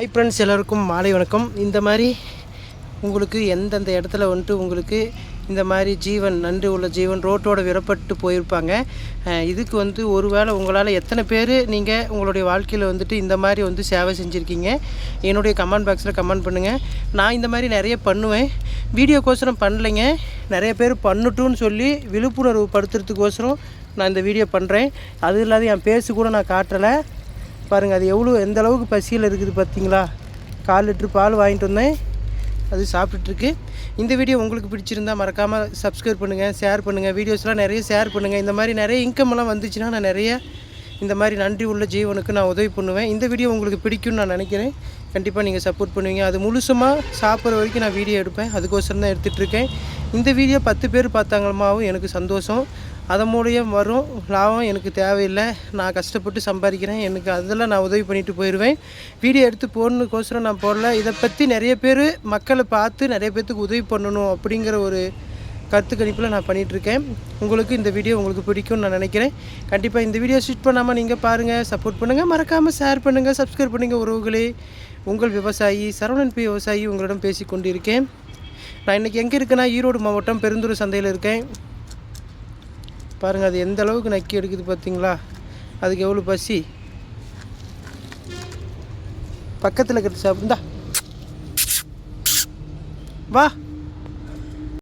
Hi friends எல்லாருக்கும் மாலை வணக்கம். இந்த மாதிரி உங்களுக்கு எந்தெந்த இடத்துல வந்துட்டு உங்களுக்கு இந்த மாதிரி ஜீவன் நன்றி உள்ள ஜீவன் ரோட்டோட விரப்பட்டு போயிருப்பாங்க. இதுக்கு வந்து ஒரு வேளை உங்களால் எத்தனை பேர் நீங்கள் உங்களுடைய வாழ்க்கையில் வந்துட்டு இந்த மாதிரி வந்து சேவை செஞ்சுருக்கீங்க? என்னுடைய கமெண்ட் பாக்ஸில் கமெண்ட் பண்ணுங்கள் நான் இந்த மாதிரி நிறைய பண்ணுவேன். வீடியோக்கோசரம் பண்ணலைங்க. நிறைய பேர் பண்ணட்டும்னு சொல்லி விழிப்புணர்வு படுத்துறதுக்கோசரம் நான் இந்த வீடியோ பண்ணுறேன் அது இல்லாத என் பேசு கூட நான் காட்டலை. பாருங்கள் அது எவ்வளோ எந்த அளவுக்கு பசியில் இருக்குது பார்த்தீங்களா கால் லிட்ரு பால் வாங்கிட்டு வந்தேன். அது சாப்பிட்டுருக்கு இந்த வீடியோ உங்களுக்கு பிடிச்சிருந்தா மறக்காமல் சப்ஸ்கிரைப் பண்ணுங்கள் ஷேர் பண்ணுங்கள் வீடியோஸ்லாம் நிறைய ஷேர் பண்ணுங்கள் இந்த மாதிரி நிறைய இன்கம்லாம் எல்லாம் வந்துச்சுன்னா நான் நிறைய இந்த மாதிரி நன்றி உள்ள ஜீவனுக்கு நான் உதவி பண்ணுவேன். இந்த வீடியோ உங்களுக்கு பிடிக்கும்னு நான் நினைக்கிறேன். கண்டிப்பாக நீங்கள் சப்போர்ட் பண்ணுவீங்க. அது முழுசமாக சாப்பிட்ற வரைக்கும் நான் வீடியோ எடுப்பேன். அதுக்கோசரம் தான் எடுத்துகிட்டு இருக்கேன் இந்த வீடியோ பத்து பேர் பார்த்தாங்களமாவும் எனக்கு சந்தோஷம். அதன் மூலியம் வரும். லாபம் எனக்கு தேவையில்லை. நான் கஷ்டப்பட்டு சம்பாதிக்கிறேன். எனக்கு அதெல்லாம் நான் உதவி பண்ணிட்டு போயிடுவேன். வீடியோ எடுத்து போடணுக்கோசரம் நான் போடல. இதை பற்றி நிறைய பேர் மக்களை பார்த்து நிறைய பேர்த்துக்கு உதவி பண்ணணும் அப்படிங்கிற ஒரு கருத்து கணிப்பில் நான் பண்ணிகிட்ருக்கேன் உங்களுக்கு இந்த வீடியோ உங்களுக்கு பிடிக்கும்னு நான் நினைக்கிறேன். கண்டிப்பாக இந்த வீடியோ ஷூட் பண்ணாமல் நீங்கள் பாருங்கள் சப்போர்ட் பண்ணுங்கள் மறக்காமல் ஷேர் பண்ணுங்கள் சப்ஸ்கிரைப் பண்ணுங்கள் உறவுகளே. உங்கள் விவசாயி சரவணன் பி விவசாயி உங்களிடம் பேசி கொண்டிருக்கேன் நான் இன்றைக்கி எங்கே இருக்கேன்னா ஈரோடு மாவட்டம் பெருந்தூர் சந்தையில் இருக்கேன். பாருங்கள் அது எந்த அளவுக்கு நக்கி எடுக்குது பார்த்தீங்களா அதுக்கு எவ்வளோ பசி? பக்கத்தில் இருக்கிறது சாப்பிடுந்தா வா.